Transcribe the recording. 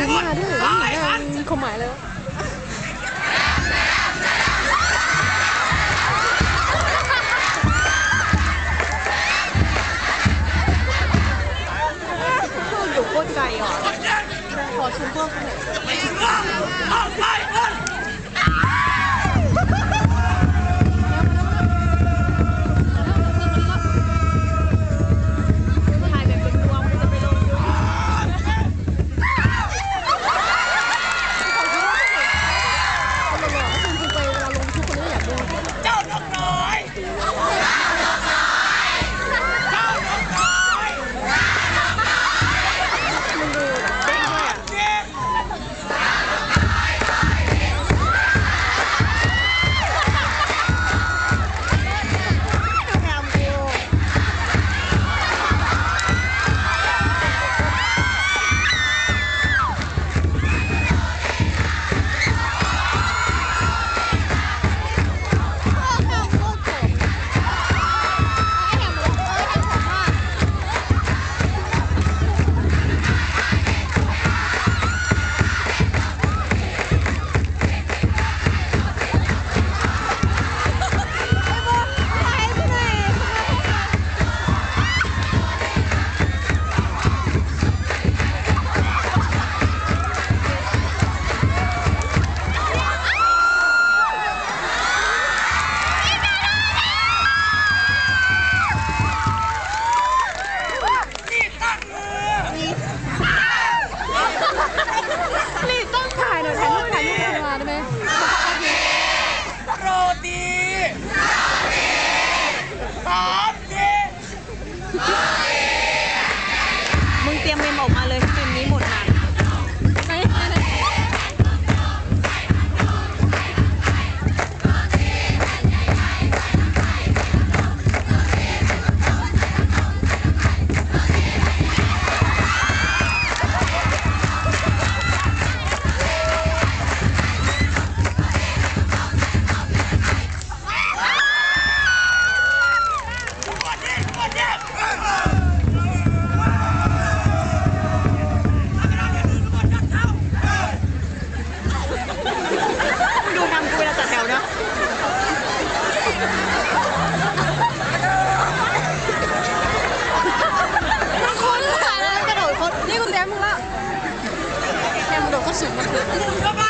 ริงมาด้วยมีความหมายเลยอยู่โคตรไกลอะขอชุมเบอร์คนหน 있어. 이거 봐.